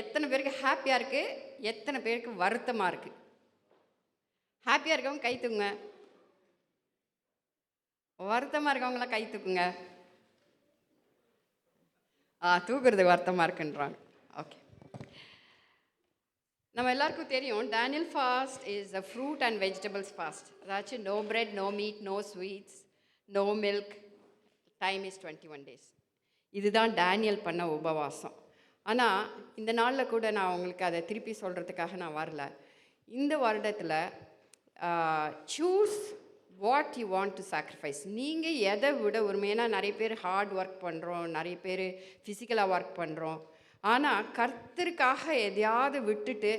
எத்தனை பேருக்கு ஹாப்பியாக இருக்குது எத்தனை பேருக்கு வருத்தமாக இருக்குது ஹாப்பியாக இருக்கவங்க கை தூக்குங்க. வருத்தமாக இருக்கவங்களாம் கை தூக்குங்க. ஆ தூக்குறது வருத்தமாக இருக்குன்றாங்க. ஓகே நம்ம எல்லாருக்கும் தெரியும் Daniel fast is a fruit and vegetables fast அதாச்சும் no bread no meat no sweets no milk time is twenty one days இதுதான் டேனியல் பண்ண உபவாசம். ஆனால் இந்த நாளில் கூட நான் உங்களுக்கு அதை திருப்பி சொல்கிறதுக்காக நான் வரல. இந்த வருடத்தில் choose what you want to sacrifice நீங்கள் எதை விட உண்மையான நிறைய பேர் ஹார்ட் ஒர்க் பண்ணுறோம் நிறைய பேர் ஃபிசிக்கலாக ஒர்க் பண்ணுறோம் ஆனால் கர்த்தருக்காக எதையாவது விட்டுட்டு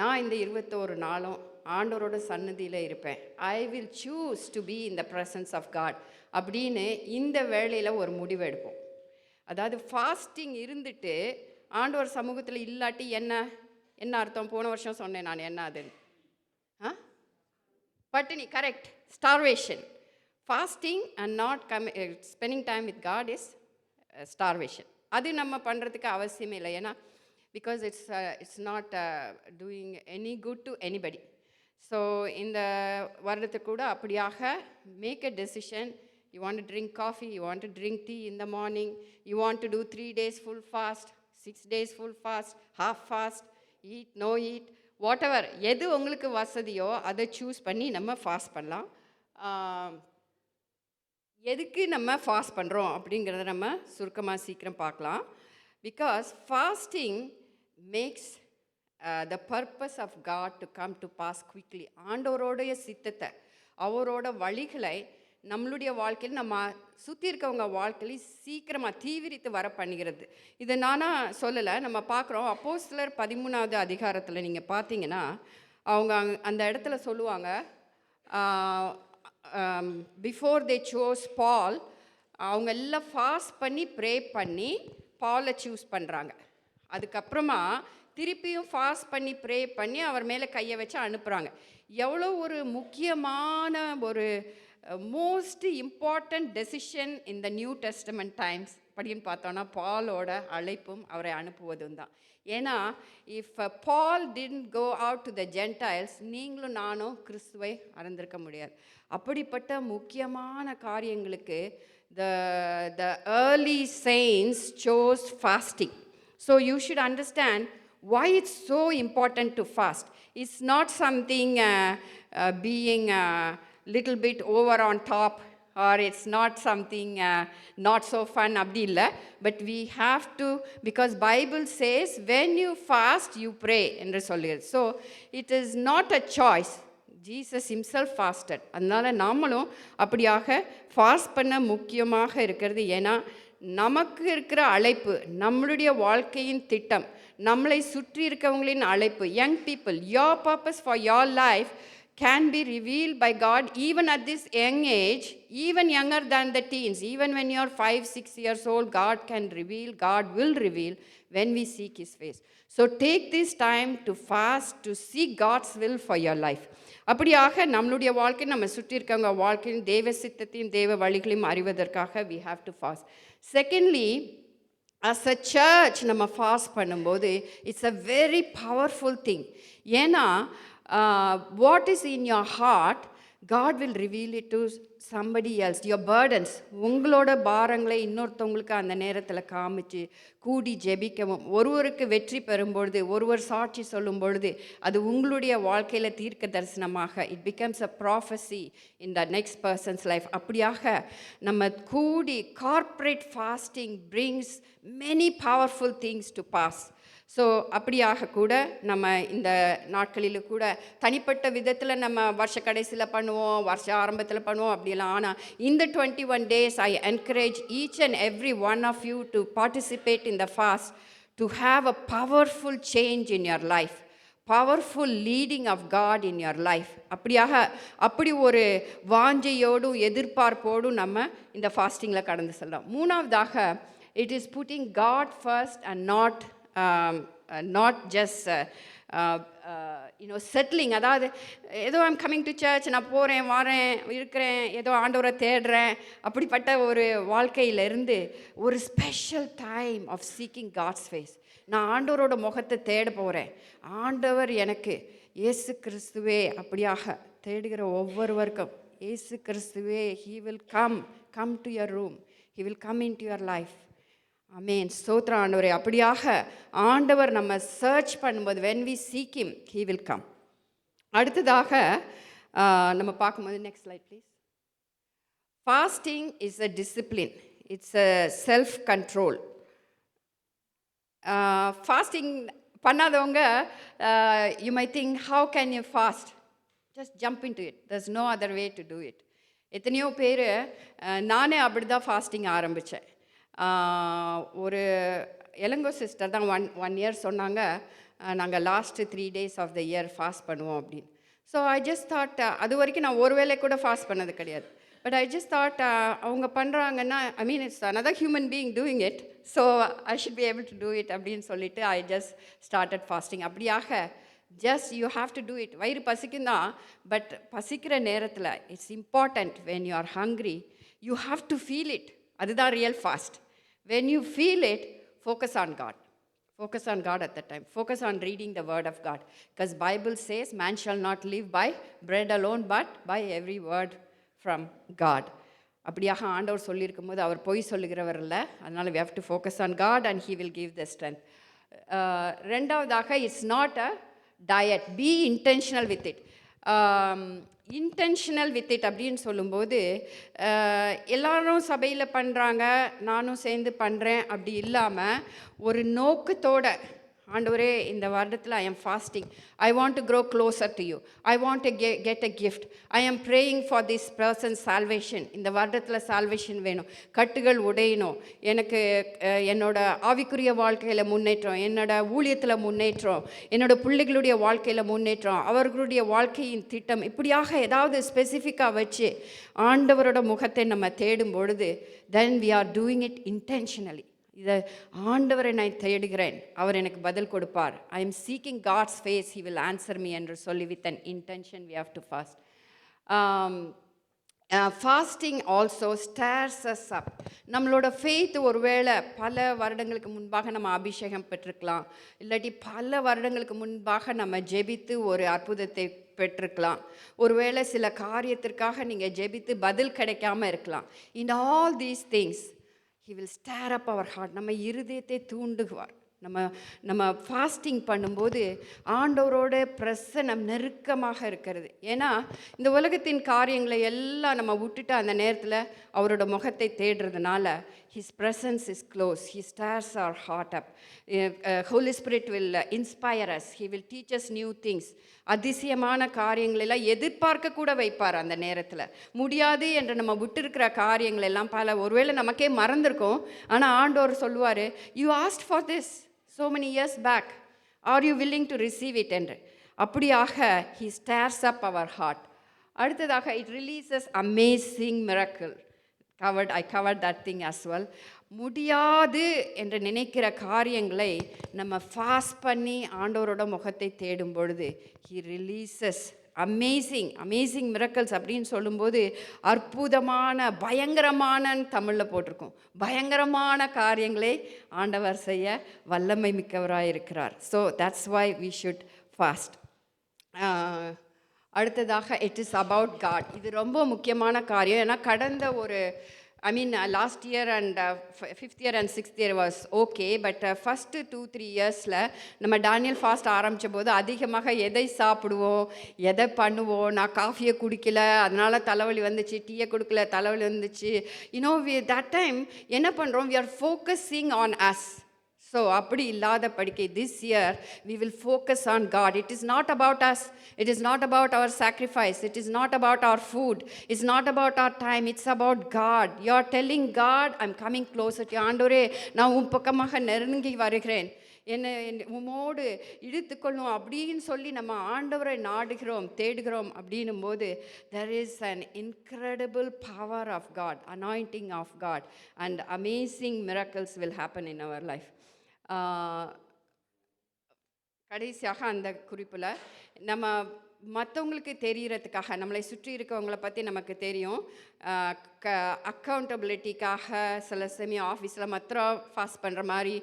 நான் இந்த இருபத்தோரு நாளும் ஆண்டவரோட சன்னதியில் இருப்பேன். I will choose to be in the presence of God அப்படின்னு இந்த வேலையில் ஒரு முடிவு எடுப்போம். அதாவது ஃபாஸ்டிங் இருந்துட்டு ஆண்டவர் சமூகத்தில் இல்லாட்டி என்ன? என்ன அர்த்தம்? போன வருஷம் சொன்னேன் நான் என்ன அது ஆ? பட்டினி correct starvation fasting and not come spending time with God is starvation அது நம்ம பண்ணுறதுக்கு அவசியமே இல்லை. ஏன்னா because it's it's not doing any good to anybody so இந்த வருடத்துக்கு கூட அப்படியாக make a decision you want to drink coffee you want to drink tea இந்த morning you want to do three days full fast six days full fast half fast eat no eat whatever எது உங்களுக்கு வசதியோ அதை choose பண்ணி நம்ம fast பண்ணலாம். எதுக்கு நம்ம ஃபாஸ்ட் பண்ணுறோம் அப்படிங்கிறத நம்ம சுருக்கமாக சீக்கிரம் பார்க்கலாம். Because fasting makes the purpose of God to come to pass quickly ஆண்டவரோடைய சித்தத்தை அவரோட வழிகளை நம்மளுடைய வாழ்க்கையில் நம்ம சுற்றி இருக்கவங்க வாழ்க்கையில் சீக்கிரமாக தீவிரித்து வர பண்ணுகிறது. இதை நானாக சொல்லலை. நம்ம பார்க்குறோம். அப்போஸ்தலர் பதிமூணாவது அதிகாரத்தில் நீங்கள் பார்த்தீங்கன்னா அவங்க அந்த இடத்துல சொல்லுவாங்க பிஃபோர் தே சோஸ் பால் அவங்க எல்லாம் ஃபாஸ்ட் பண்ணி ப்ரே பண்ணி பாலை சூஸ் பண்ணுறாங்க அதுக்கப்புறமா திருப்பியும் ஃபாஸ்ட் பண்ணி ப்ரே பண்ணி அவர் மேலே கையை வச்சு அனுப்புகிறாங்க எவ்வளோ ஒரு முக்கியமான ஒரு மோஸ்ட் இம்பார்ட்டண்ட் டெசிஷன் இந்த நியூ டெஸ்டமெண்ட் டைம்ஸ் அப்படின்னு பார்த்தோன்னா பாலோட அழைப்பும் அவரை அனுப்புவதும் தான். ஏன்னா if Paul didn't go out to the Gentiles நீங்களும் நானும் கிறிஸ்துவை அறந்திருக்க முடியாது. அப்படிப்பட்ட முக்கியமான காரியங்களுக்கு the the early saints chose fasting so you should understand why it's so important to fast. It's not something uh, uh, being uh, little bit over on top or it's not something not so fun அப்படி இல்லை but we have to because Bible says when you fast you pray என்று சொல்லுகிறது so it is not a choice Jesus himself fasted அதனால் நாமளும் அப்படியாக fast பண்ண முக்கியமாக இருக்கிறது ஏன்னா நமக்கு இருக்கிற அழைப்பு நம்மளுடைய வாழ்க்கையின் திட்டம் நம்மளை சுற்றி இருக்கவங்களின் அழைப்பு young people your purpose for your life can be revealed by God even at this young age, even younger than the teens. Even when you're five, six years old, God can reveal, God will reveal when we seek His face. So take this time to fast to seek God's will for your life அப்படியாக நம்மளுடைய வாழ்க்கை நம்ம சுற்றி இருக்கவங்க வாழ்க்கையும் தேவ சித்தத்தையும் தேவ வழிகளையும் அறிவதற்காக we have to fast secondly as a church நம்ம ஃபாஸ்ட் பண்ணும்போது it's a very powerful thing ஏன்னா what is in your heart God will reveal it to somebody else your burdens உங்களோட பாரங்களை இன்னொருத்தவங்களுக்கு அந்த நேரத்தில் காமிச்சு கூடி ஜெபிக்கவும். ஒருவருக்கு வெற்றி பெறும்பொழுது ஒருவர் சாட்சி சொல்லும் பொழுது அது உங்களுடைய வாழ்க்கையில் தீர்க்க தரிசனமாக. It becomes a prophecy in the next person's life அப்படியாக நம்ம கூடி corporate fasting brings many powerful things to pass so அப்படியாக கூட நம்ம இந்த நாட்களில் கூட தனிப்பட்ட விதத்தில் நம்ம வருஷ கடைசியில் பண்ணுவோம் வருஷ ஆரம்பத்தில் பண்ணுவோம் அப்படிலாம் ஆனால் இந்த twenty one days I encourage each and every one of you to participate in the fast to have a powerful change in your life powerful leading of God in your life அப்படியாக அப்படி ஒரு வாஞ்சையோடும் எதிர்பார்ப்போடும் நம்ம இந்த ஃபாஸ்டிங்கில் கடந்து செல்லலாம் மூணாவதாக it is putting God first and not um, uh, not just uh, uh, uh, you know settling. அதாவது ஏதோ ஐம் கம்மிங் டு சர்ச் நான் போகிறேன் வரேன் இருக்கிறேன் ஏதோ ஆண்டவரை தேடுறேன். அப்படிப்பட்ட ஒரு வாழ்க்கையிலிருந்து ஒரு special time of seeking God's face நான் ஆண்டவரோட முகத்தை தேட போகிறேன் ஆண்டவர் எனக்கு இயேசு கிறிஸ்துவே அப்படியாக தேடுகிற ஒவ்வொருவருக்கும் இயேசு கிறிஸ்துவே he will come come to your room he will come into your life amen ஸ்தோத்ரா ஆண்டவரே. அப்படியாக ஆண்டவர் நம்ம சர்ச் பண்ணும்போது when we seek him he will come அடுத்ததாக நம்ம பார்க்கும்போது next slide please fasting is a discipline it's a self control fasting பண்ணாதவங்க you may think how can you fast just jump into it there's no other way to do it எத்தனையோ பேர் நானே அப்படி தான் fasting ஆரம்பித்தேன் ஒரு Elango sister தான் one one year சொன்னாங்க நாங்கள் last three days of the year fast பண்ணுவோம் அப்படின்னு. ஸோ ஐ ஜஸ்ட் தாட் அது வரைக்கும் நான் ஒரு வேளை கூட ஃபாஸ்ட் பண்ணது கிடையாது. பட் ஐ ஜஸ்ட் தாட் அவங்க பண்ணுறாங்கன்னா I mean it's another human being doing it so I should be able to do it அப்படின்னு சொல்லிட்டு ஐ ஜஸ்ட் ஸ்டார்டட் ஃபாஸ்டிங் அப்படியாக just you have to do it வயிறு பசிக்கும் தான் பட் பசிக்கிற நேரத்தில் it's important when you are hungry you have to feel it அதுதான் real fast when you feel it focus on God focus on god at that time focus on reading the word of god because bible says man shall not live by bread alone but by every word from god அப்படியாக ஆண்டவர் சொல்லியிருக்கும் போது அவர் பொய் சொல்லுகிறவர் இல்லை அதனால் we have to focus on god and he will give the strength Uh, ரெண்டாவதாக it's not a diet be intentional with it intentional with it அப்படின்னு சொல்லும்போது எல்லாரும் சபையில் பண்ணுறாங்க நானும் சேர்ந்து பண்ணுறேன் அப்படி இல்லாமல் ஒரு நோக்கத்தோட ஆண்டவரே இந்த வருடத்தில் I am fasting I want to grow closer to you I want to கெ get a gift I am praying for this person salvation இந்த வருடத்தில் சால்வேஷன் வேணும். கட்டுகள் உடையணும். எனக்கு என்னோட ஆவிக்குரிய வாழ்க்கையில் முன்னேற்றம் என்னோட ஊழியத்தில் முன்னேற்றம் என்னோட பிள்ளைகளுடைய வாழ்க்கையில் முன்னேற்றம் அவர்களுடைய வாழ்க்கையின் திட்டம் இப்படியாக ஏதாவது ஸ்பெசிஃபிக்காக வச்சு ஆண்டவரோட முகத்தை நம்ம தேடும் பொழுது then we are doing it intentionally இதை ஆண்டவரை நான் தேடுகிறேன். அவர் எனக்கு பதில் கொடுப்பார். I am seeking God's face he will answer me என்று சொல்லி with an intention we have to fast fasting also stirs us up நம்மளோட ஃபெய்த் ஒருவேளை பல வருடங்களுக்கு முன்பாக நம்ம அபிஷேகம் பெற்றிருக்கலாம். இல்லாட்டி பல வருடங்களுக்கு முன்பாக நம்ம ஜெபித்து ஒரு அற்புதத்தை பெற்றிருக்கலாம். ஒருவேளை சில காரியத்திற்காக நீங்கள் ஜெபித்து பதில் கிடைக்காம இருக்கலாம். In all these things he will stir up our heart நம்ம இருதயத்தை தூண்டுகுவார் நம்ம நம்ம ஃபாஸ்டிங் பண்ணும்போது ஆண்டவரோட பிரசனம் நெருக்கமாக இருக்கிறது. ஏன்னா இந்த உலகத்தின் காரியங்களை எல்லாம் நம்ம விட்டுட்டு அந்த நேரத்தில் அவரோட முகத்தை தேடுறதுனால his presence is close he stirs our heart up Holy Spirit inspire inspire us he will teach us new things அதிசயமான காரியங்களெல்லாம் எதிர்பார்க்க கூட வைப்பார் அந்த நேரத்தில். முடியாது என்று நம்ம விட்டுருக்கிற காரியங்கள் எல்லாம் பல ஒருவேளை நமக்கே மறந்துருக்கும். ஆனால் ஆண்டோர் சொல்லுவார் you asked for this so many years back are you willing to receive it என்று. அப்படியாக he stirs up our heart அடுத்ததாக it releases amazing miracle covered I covered that thing as well முடியாது என்று நினைக்கிற காரியங்களை நம்ம ஃபாஸ்ட் பண்ணி ஆண்டவரோட முகத்தை தேடும் பொழுது he releases amazing amazing miracles அப்படின்னு சொல்லும்போது அற்புதமான பயங்கரமான தமிழில் போட்டிருக்கோம். பயங்கரமான காரியங்களை ஆண்டவர் செய்ய வல்லமை மிக்கவராக இருக்கிறார் so that's why we should fast அடுத்ததாக இட் இஸ் அபவுட் காட் இது ரொம்ப முக்கியமான காரியம். ஏன்னா கடந்த ஒரு I mean last year and fifth year and sixth year was okay but first two three இயர்ஸில் நம்ம டானியல் ஃபாஸ்ட் ஆரம்பித்த போது அதிகமாக எதை சாப்பிடுவோம் எதை பண்ணுவோம் நான் காஃபியை குடிக்கல அதனால் தலைவலி வந்துச்சு டீயை கொடுக்கல தலைவலி வந்துச்சு. யூனோ வி தட் டைம் என்ன பண்ணுறோம் we are focusing on us so அப்படி இல்லாத படிக்கை this year we will focus on God it is not about us it is not about our sacrifice it is not about our food it's not about our time it's about God you are telling God I'm coming close to ஆண்டோரே நான் உன் பக்கமாக நெருங்கி வருகிறேன். என்னை என் உமோடு இழுத்துக்கொள்ளும் அப்படின்னு சொல்லி நம்ம ஆண்டவரை நாடுகிறோம் தேடுகிறோம் அப்படின்னும் போது there is an incredible power of God anointing of God and amazing miracles will happen in our life கடைசியாக அந்த குறிப்பில் நம்ம மற்றவங்களுக்கு தெரிகிறதுக்காக நம்மளை சுற்றி இருக்கவங்கள பற்றி நமக்கு தெரியும். க அக்கௌண்டபிலிட்டிக்காக சில செமி ஆஃபீஸில் மாத்திரம் ஃபாஸ்ட் பண்ணுற மாதிரி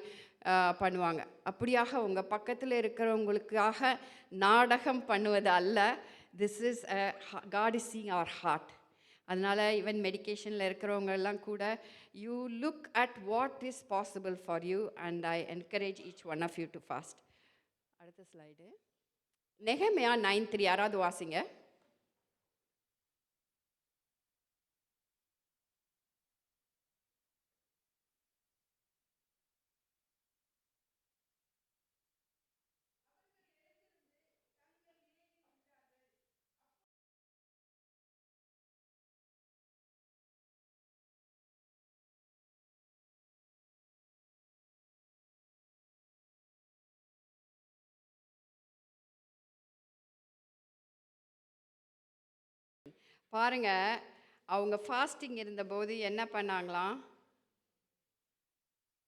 பண்ணுவாங்க. அப்படியாக உங்கள் பக்கத்தில் இருக்கிறவங்களுக்காக நாடகம் பண்ணுவது அல்ல. This is God is seeing our heart அதனால் ஈவன் மெடிக்கேஷனில் இருக்கிறவங்க எல்லாம் கூட you look at what is possible for you and I encourage each one of you to fast அடுத்த ஸ்லைடு நெகமையா நைன் த்ரீ யாராவது வாசிங்க? பாருங்கள் அவங்க ஃபாஸ்டிங் இருந்தபோது என்ன பண்ணாங்களாம்?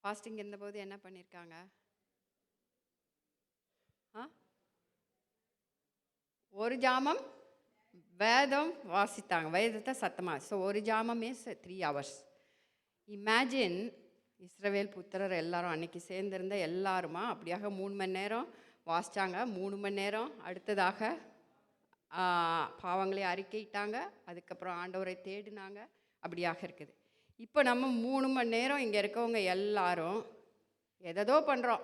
ஃபாஸ்டிங் இருந்தபோது என்ன பண்ணியிருக்காங்க ஆ? ஒரு ஜாமம் வேதம் வாசித்தாங்க. வேதத்தை சத்தமாக ஸோ ஒரு ஜாமம் இஸ் த்ரீ ஹவர்ஸ் இமேஜின் இஸ்ரவேல் புத்திரர் எல்லாரும் அன்னைக்கு சேர்ந்திருந்த எல்லாருமா அப்படியாக மூணு மணி நேரம் வாசித்தாங்க மூணு மணி நேரம் அடுத்ததாக பாவங்களை அறிக்கையிட்டாங்க. அதுக்கப்புறம் ஆண்டவரை தேடினாங்க. அப்படியாக இருக்குது. இப்போ நம்ம மூணு மணி நேரம் இங்கே இருக்கவங்க எல்லாரும் எதோ பண்ணுறோம்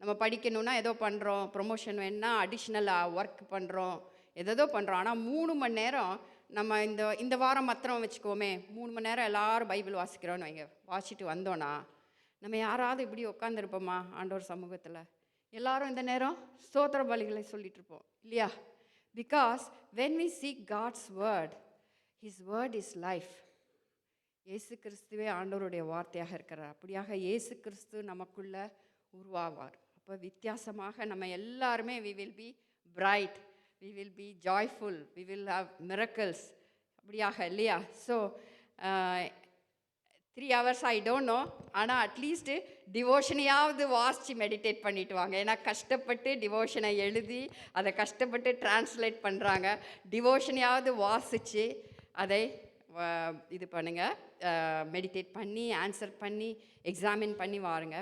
நம்ம படிக்கணும்னா ஏதோ பண்ணுறோம் ப்ரொமோஷன் வேணுன்னா அடிஷ்னலாக ஒர்க் பண்ணுறோம் எதோ பண்ணுறோம் ஆனால் மூணு மணி நேரம் நம்ம இந்த இந்த வாரம் மாத்திரம் வச்சுக்கோமே. மூணு மணி நேரம் எல்லோரும் பைபிள் வாசிக்கிறோன்னு வைங்க. வாசிட்டு வந்தோன்னா நம்ம யாராவது இப்படி உட்காந்துருப்போமா ஆண்டவர் சமூகத்தில்? எல்லாரும் இந்த நேரம் ஸ்தோத்திர பலிகளை சொல்லிகிட்ருப்போம் இல்லையா? Because when we seek God's word his word is life இயேசு கிறிஸ்துவே ஆண்டவருடைய வார்த்தையாக இருக்கிறார். அப்படியாக இயேசு கிறிஸ்து நமக்குள்ள உருவாவார். அப்போ வித்தியாசமாக நம்ம எல்லாருமே we will be bright we will be joyful we will have miracles அப்படியாக இல்லையா? So three hours I don't know ஆனால் அட்லீஸ்ட்டு டிவோஷனையாவது வாசித்து மெடிடேட் பண்ணிட்டு வாங்க. ஏன்னா கஷ்டப்பட்டு டிவோஷனை எழுதி அதை கஷ்டப்பட்டு டிரான்ஸ்லேட் பண்ணுறாங்க டிவோஷனையாவது வாசித்து அதை இது பண்ணுங்கள் மெடிடேட் பண்ணி ஆன்சர் பண்ணி எக்ஸாமின் பண்ணி வாருங்க.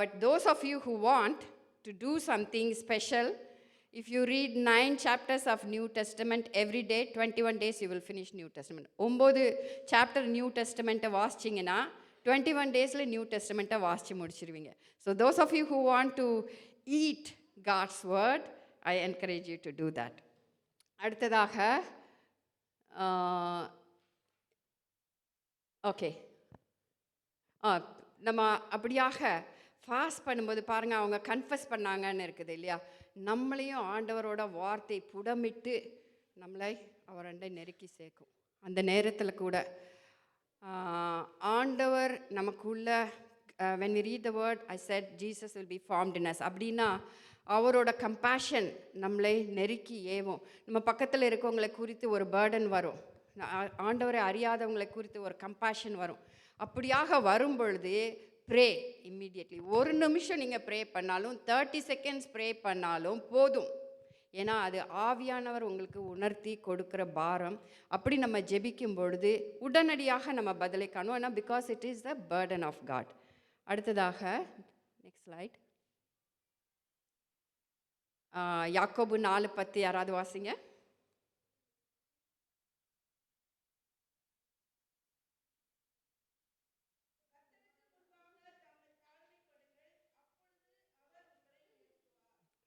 But those of you who want to do something special If you read nine chapters of New Testament every day, 21 days you will finish New Testament. ஒம்பது சாப்டர் நியூ டெஸ்டமெண்ட்டை வாசிச்சிங்கன்னா twenty one டேஸில் new டெஸ்டமெண்ட்டை வாசித்து முடிச்சிருவீங்க. So those of you who want to eat God's word I encourage you to do that அடுத்ததாக okay ஆ நம்ம அப்படியாக ஃபாஸ்ட் பண்ணும்போது பாருங்கள் அவங்க கன்ஃபஸ் பண்ணாங்கன்னு இருக்குது இல்லையா? நம்மளையும் ஆண்டவரோட வார்த்தை புடமிட்டு நம்மளை அவரண்டை நெருக்கி சேர்க்கும். அந்த நேரத்தில் கூட ஆண்டவர் நமக்குள்ள when we read the word I said Jesus will be formed in us அப்படின்னா அவரோட கம்பேஷன் நம்மளை நெருக்கி ஏவும். நம்ம பக்கத்தில் இருக்கவங்களை குறித்து ஒரு பேர்டன் வரும். ஆண்டவரை அறியாதவங்களை குறித்து ஒரு கம்பேஷன் வரும். அப்படியாக வரும் பொழுது ப்ரே இம்மிடியட்லி ஒரு நிமிஷம் நீங்கள் ப்ரே பண்ணாலும் தேர்ட்டி செகண்ட்ஸ் ப்ரே பண்ணாலும் போதும். ஏன்னா அது ஆவியானவர் உங்களுக்கு உணர்த்தி கொடுக்குற பாரம். அப்படி நம்ம ஜெபிக்கும் பொழுது உடனடியாக நம்ம பதிலை காணும் ஏன்னா because it is the burden of God அடுத்ததாக நெக்ஸ்ட் ஸ்லைட் யாக்கோபு நாலு பத்து யாராவது வாசிங்க?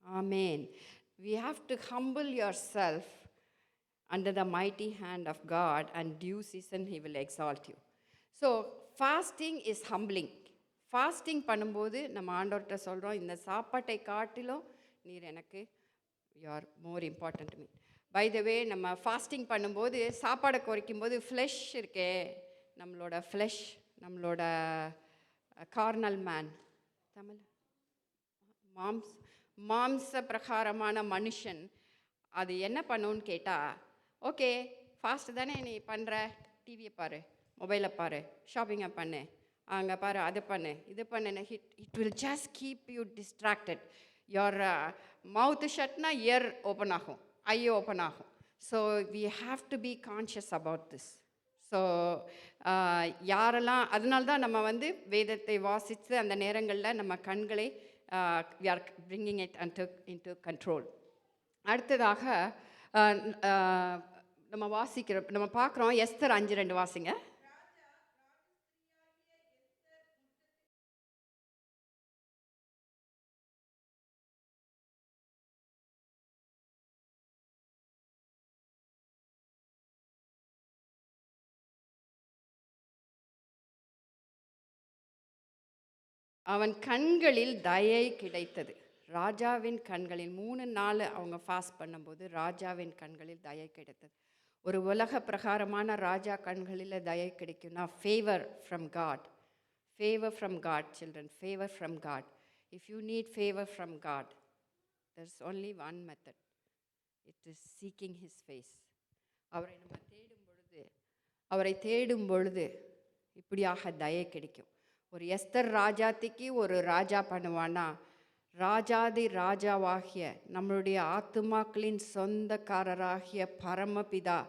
ஆமேன். We have to humble yourself under the mighty hand of God, and due season He will exalt you. So, fasting is humbling. Fasting பண்ணும்போது நம்ம ஆண்டோர்கிட்ட சொல்கிறோம் இந்த சாப்பாட்டை காட்டிலும் நீர் எனக்கு you are more important mean by the way நம்ம ஃபாஸ்டிங் பண்ணும்போது சாப்பாடை குறைக்கும் போது ஃப்ளெஷ் இருக்கே நம்மளோட ஃப்ளெஷ் நம்மளோட uh, கார்னல் மேன் தமிழ் மாம்ஸ் மாம்ச பிரகாரமான மனுஷன் அது என்ன பண்ணுன்னு கேட்டால் ஓகே ஃபாஸ்ட் தானே நீ பண்ணுற டிவியை பாரு மொபைலை பாரு ஷாப்பிங்கை பண்ணு அங்கே பாரு அதை பண்ணு இது பண்ணு it it will just keep you distracted your mouth ஷட்னா ear open ஆகும் ஐ ஓப்பன் ஆகும். So we have to be conscious about this so யாரெல்லாம் அதனால்தான் நம்ம வந்து வேதத்தை வாசித்து அந்த நேரங்களில் நம்ம கண்களை we are bringing it and into control அடுத்ததாக uh, uh, நம்ம வாசிக்கிற நம்ம பார்க்குறோம் எஸ்தர் அஞ்சு ரெண்டு வாசிங்க. அவன் கண்களில் தயை கிடைத்தது. ராஜாவின் கண்களில் மூணு நாள் அவங்க ஃபாஸ்ட் பண்ணும்போது ராஜாவின் கண்களில் தயை கிடைத்தது. ஒரு உலக பிரகாரமான ராஜா கண்களில் தயை கிடைக்கும்னா favour from God favour from God children favour from God if you need favour from God there's only one method it is seeking his face அவரை நம்ம தேடும் பொழுது அவரை தேடும் பொழுது இப்படியாக தயை கிடைக்கும். ஒரு எஸ்தர் ராஜாத்திக்கு ஒரு ராஜா பண்ணுவானா? ராஜாதி ராஜாவாகிய நம்மளுடைய ஆத்துமாக்களின் சொந்தக்காரராகிய பரமபிதா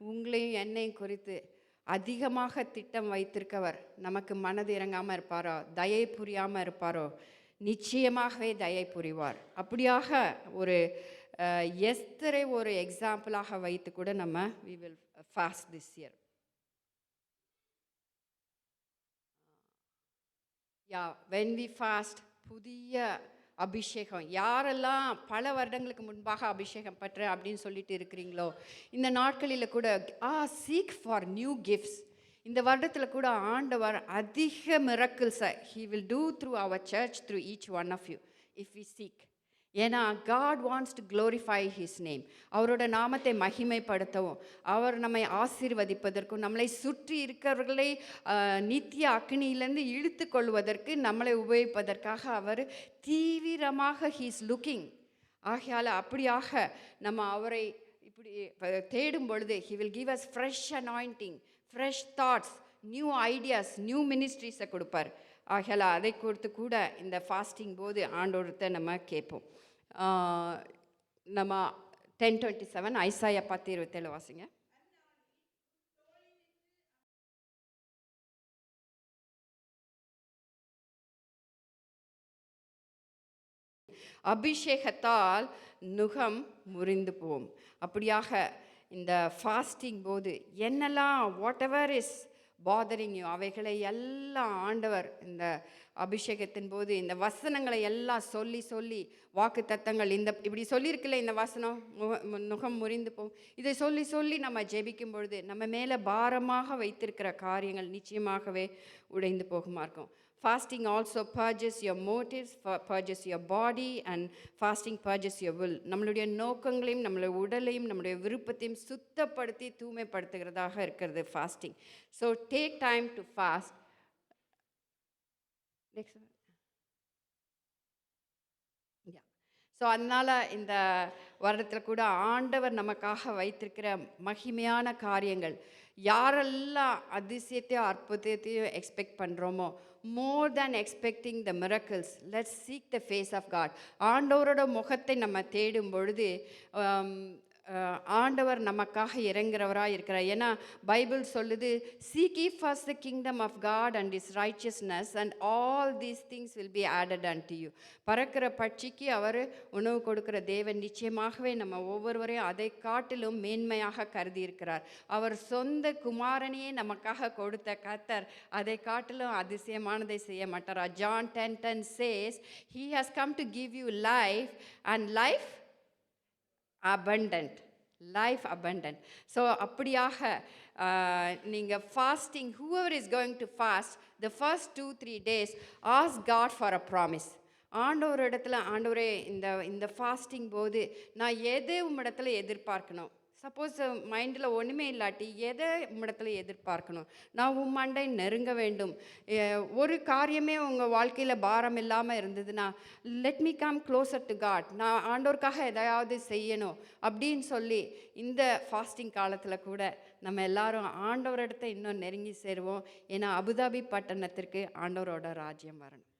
உங்களையும் என்னையும் குறித்து அதிகமாக திட்டம் வைத்திருக்கவர். நமக்கு மனது இறங்காமல் இருப்பாரோ? தயை புரியாமல் இருப்பாரோ? நிச்சயமாகவே தயை புரிவார். அப்படியாக ஒரு எஸ்தரை ஒரு எக்ஸாம்பிளாக வைத்து கூட நம்ம we will fast this year yeah when we fast புதிய அபிஷேகம். யாரெல்லாம் பல வருடங்களுக்கு முன்பாக அபிஷேகம் பற்ற அப்படின்னு சொல்லிட்டு இருக்கிறீங்களோ இந்த நாட்களில் கூட ஆ சீக் ஃபார் நியூ கிஃப்ட்ஸ் இந்த வருடத்தில் கூட ஆண்டவர் அதிக மிரக்கிள்ஸை he will do through our church through each one of you if we seek ஏன்னா God wants to glorify his name அவரோட நாமத்தை மகிமைப்படுத்தவும் அவர் நம்மை ஆசீர்வதிப்பதற்கும் நம்மளை சுற்றி இருக்கிறவர்களை நித்திய அக்னியிலேருந்து இழுத்து கொள்வதற்கு நம்மளை உபயோகிப்பதற்காக அவர் தீவிரமாக ஹீஸ் லுக்கிங் ஆகையால் அப்படியாக நம்ம அவரை இப்படி தேடும் பொழுது he will give us fresh anointing fresh thoughts new ideas new மினிஸ்ட்ரீஸை கொடுப்பார். ஆகையால் அதை கொடுத்து கூட இந்த ஃபாஸ்டிங் போது ஆண்டோரத்தை நம்ம கேட்போம். நம்ம டென் டுவெண்ட்டி செவன் ஐசாயா பத்து இருபத்தேழு வாசிங்க. அபிஷேகத்தால் நுகம் முறிந்து போம். அப்படியாக இந்த ஃபாஸ்டிங் போது என்னெல்லாம் whatever is bothering you அவைகளை எல்லாம் ஆண்டவர் இந்த அபிஷேகத்தின் போது இந்த வசனங்களை எல்லாம் சொல்லி சொல்லி வாக்கு தத்தங்கள் இந்த இப்படி சொல்லியிருக்குல்ல இந்த வசனம்? முக- முகம் நுகம் முறிந்து போகும் இதை சொல்லி சொல்லி நம்ம ஜெபிக்கும் பொழுது நம்ம மேலே பாரமாக வைத்திருக்கிற காரியங்கள் நிச்சயமாகவே உடைந்து போகுமா இருக்கும் Fasting also purges your motives, purges your body, and fasting purges your will. நம்மளுடைய நோக்கங்களையும் நம்மளுடைய உடலையும் நம்மளுடைய விருப்பத்தையும் சுத்தப்படுத்தி தூய்மைப்படுத்துகிறதாக இருக்கிறது fasting so take time to fast next so அதனால் இந்த வருடத்தில் கூட ஆண்டவர் நமக்காக வைத்திருக்கிற மகிமையான காரியங்கள் யாரெல்லாம் அதிசயத்தையும் அற்புதத்தையும் எக்ஸ்பெக்ட் பண்ணுறோமோ more than expecting the miracles let's seek the face of God ஆண்டவரோட முகத்தை நம்ம தேடும் பொழுது um, ஆண்டவர் நமக்காக இறங்குறவராக இருக்கிறார். ஏன்னா பைபிள் சொல்லுது seek ye first the kingdom of God and his righteousness and all these things will be added and to you பறக்கிற பட்சிக்கு அவர் உணவு கொடுக்கிற தேவன் நிச்சயமாகவே நம்ம ஒவ்வொருவரையும் அதை காட்டிலும் மேன்மையாக கருதி இருக்கிறார் அவர் சொந்த குமாரனையே நமக்காக கொடுத்த கத்தர் அதை காட்டிலும் அதிசயமானதை செய்ய மாட்டாரா? John ten ten says he has come to give you life and life abundant life abundant so அப்படியாக நீங்கள் fasting whoever is going to fast the first two three days ask God for a promise ஆண்டவர் இடத்துல ஆண்டவரே இந்த இந்த fasting போது நான் எது உம்மிடத்துல எதிர்பார்க்கணும்? சப்போஸ் மைண்டில் ஒன்றுமே இல்லாட்டி எதை உம்மிடத்துல எதிர்பார்க்கணும்? நான் உம்மண்டை நெருங்க வேண்டும். ஒரு காரியமே உங்கள் வாழ்க்கையில் பாரம் இல்லாமல் இருந்ததுன்னா let me come closer to God நான் ஆண்டோருக்காக எதையாவது செய்யணும். அப்படின்னு சொல்லி இந்த ஃபாஸ்டிங் காலத்தில் கூட நம்ம எல்லாரும் ஆண்டவரிடத்தை இன்னும் நெருங்கி சேருவோம். ஏன்னா அபுதாபி பட்டணத்திற்கு ஆண்டவரோட ராஜ்யம் வரணும்.